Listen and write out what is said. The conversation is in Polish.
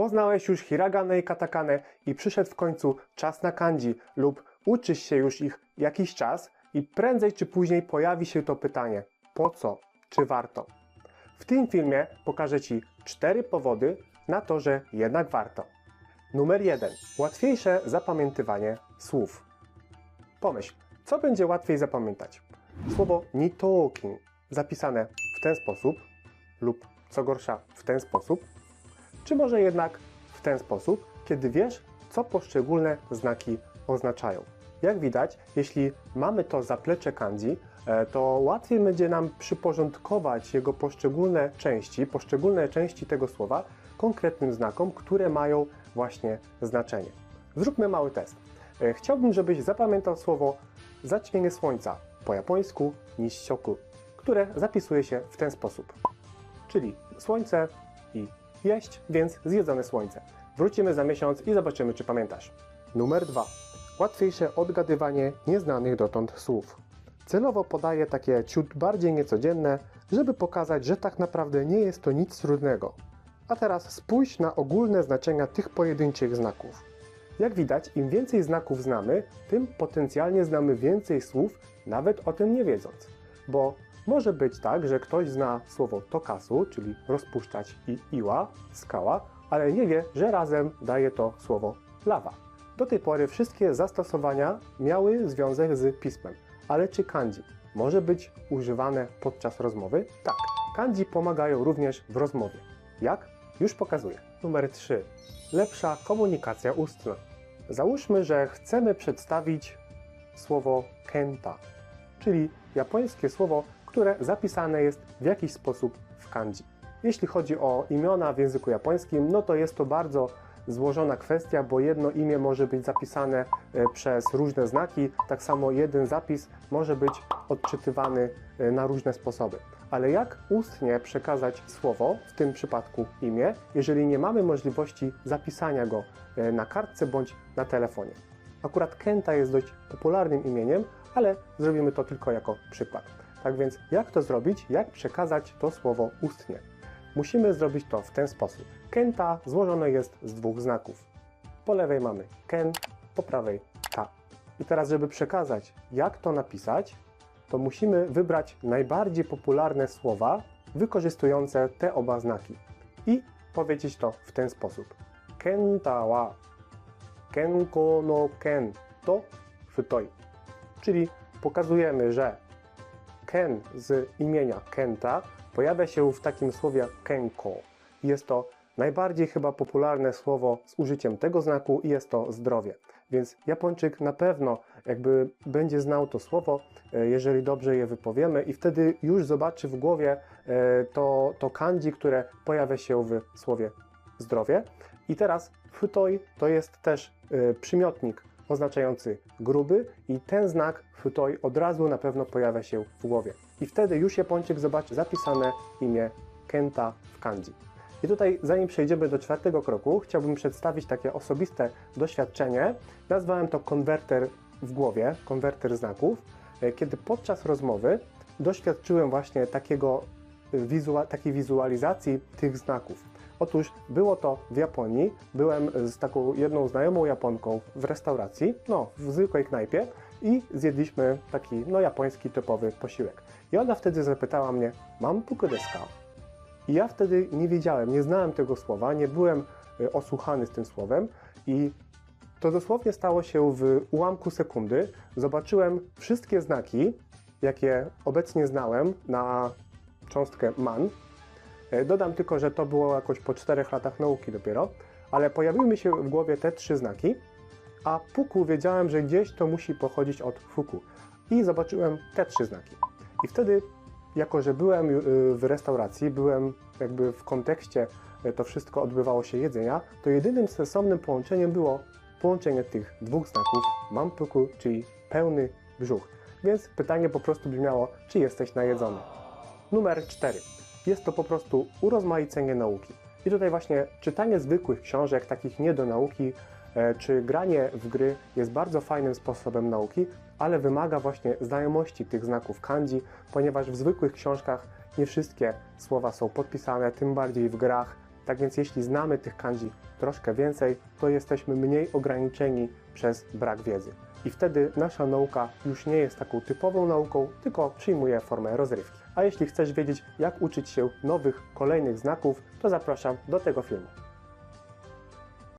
Poznałeś już hiragane i katakane i przyszedł w końcu czas na kanji lub uczysz się już ich jakiś czas i prędzej czy później pojawi się to pytanie po co, czy warto. W tym filmie pokażę Ci cztery powody na to, że jednak warto. Numer jeden. Łatwiejsze zapamiętywanie słów. Pomyśl, co będzie łatwiej zapamiętać? Słowo nitokin zapisane w ten sposób lub co gorsza w ten sposób, czy może jednak w ten sposób, kiedy wiesz, co poszczególne znaki oznaczają. Jak widać, jeśli mamy to zaplecze kanji, e, to łatwiej będzie nam przyporządkować jego poszczególne części, poszczególne części tego słowa konkretnym znakom, które mają właśnie znaczenie. Zróbmy mały test. E, Chciałbym, żebyś zapamiętał słowo zaćmienie słońca po japońsku nishoku, które zapisuje się w ten sposób. Czyli słońce jeść, więc zjedzone słońce. Wrócimy za miesiąc i zobaczymy, czy pamiętasz. Numer dwa. Łatwiejsze odgadywanie nieznanych dotąd słów. Celowo podaję takie ciut bardziej niecodzienne, żeby pokazać, że tak naprawdę nie jest to nic trudnego. A teraz spójrz na ogólne znaczenia tych pojedynczych znaków. Jak widać, im więcej znaków znamy, tym potencjalnie znamy więcej słów, nawet o tym nie wiedząc. Bo może być tak, że ktoś zna słowo tokasu, czyli rozpuszczać i iła, skała, ale nie wie, że razem daje to słowo lawa. Do tej pory wszystkie zastosowania miały związek z pismem, ale czy kanji może być używane podczas rozmowy? Tak, kanji pomagają również w rozmowie. Jak? Już pokazuję. Numer 3. Lepsza komunikacja ustna. Załóżmy, że chcemy przedstawić słowo kenta, czyli japońskie słowo, które zapisane jest w jakiś sposób w kanji. Jeśli chodzi o imiona w języku japońskim, no to jest to bardzo złożona kwestia, bo jedno imię może być zapisane e, przez różne znaki, tak samo jeden zapis może być odczytywany e, na różne sposoby. Ale jak ustnie przekazać słowo, w tym przypadku imię, jeżeli nie mamy możliwości zapisania go e, na kartce bądź na telefonie? Akurat Kenta jest dość popularnym imieniem, ale zrobimy to tylko jako przykład. Tak więc, jak to zrobić? Jak przekazać to słowo ustnie? Musimy zrobić to w ten sposób. Kenta złożone jest z dwóch znaków. Po lewej mamy ken, po prawej ka. I teraz, żeby przekazać, jak to napisać, to musimy wybrać najbardziej popularne słowa wykorzystujące te oba znaki i powiedzieć to w ten sposób. Kenta wa kenko no ken to futoi. Czyli pokazujemy, że ken z imienia Kenta pojawia się w takim słowie kenko. Jest to najbardziej chyba popularne słowo z użyciem tego znaku i jest to zdrowie. Więc Japończyk na pewno jakby będzie znał to słowo, e, jeżeli dobrze je wypowiemy i wtedy już zobaczy w głowie e, to, to kanji, które pojawia się w słowie zdrowie. I teraz futoi to jest też e, przymiotnik oznaczający gruby i ten znak futoi od razu na pewno pojawia się w głowie. I wtedy już Japończyk zobaczy zapisane imię Kenta w kanji. I tutaj, zanim przejdziemy do czwartego kroku, chciałbym przedstawić takie osobiste doświadczenie. Nazwałem to konwerter w głowie, konwerter znaków, e, kiedy podczas rozmowy doświadczyłem właśnie takiego wizua takiej wizualizacji tych znaków. Otóż było to w Japonii. Byłem z taką jedną znajomą Japonką w restauracji, no w zwykłej knajpie i zjedliśmy taki no japoński typowy posiłek. I ona wtedy zapytała mnie, mam puku desu ka? I ja wtedy nie wiedziałem, nie znałem tego słowa, nie byłem y, osłuchany z tym słowem i to dosłownie stało się w ułamku sekundy. Zobaczyłem wszystkie znaki, jakie obecnie znałem na cząstkę man. E, Dodam tylko, że to było jakoś po czterech latach nauki dopiero, ale pojawiły mi się w głowie te trzy znaki, a puku wiedziałem, że gdzieś to musi pochodzić od fuku. I zobaczyłem te trzy znaki. I wtedy jako że byłem y, w restauracji, byłem jakby w kontekście, y, to wszystko odbywało się jedzenia, to jedynym sensownym połączeniem było połączenie tych dwóch znaków mampuku, czyli pełny brzuch. Więc pytanie po prostu brzmiało, czy jesteś najedzony. Numer 4. Jest to po prostu urozmaicenie nauki. I tutaj właśnie czytanie zwykłych książek, takich nie do nauki, e, czy granie w gry jest bardzo fajnym sposobem nauki, ale wymaga właśnie znajomości tych znaków kanji, ponieważ w zwykłych książkach nie wszystkie słowa są podpisane, tym bardziej w grach Tak więc jeśli znamy tych kanji troszkę więcej, to jesteśmy mniej ograniczeni przez brak wiedzy. I wtedy nasza nauka już nie jest taką typową nauką, tylko przyjmuje formę rozrywki. A jeśli chcesz wiedzieć, jak uczyć się nowych, kolejnych znaków, to zapraszam do tego filmu.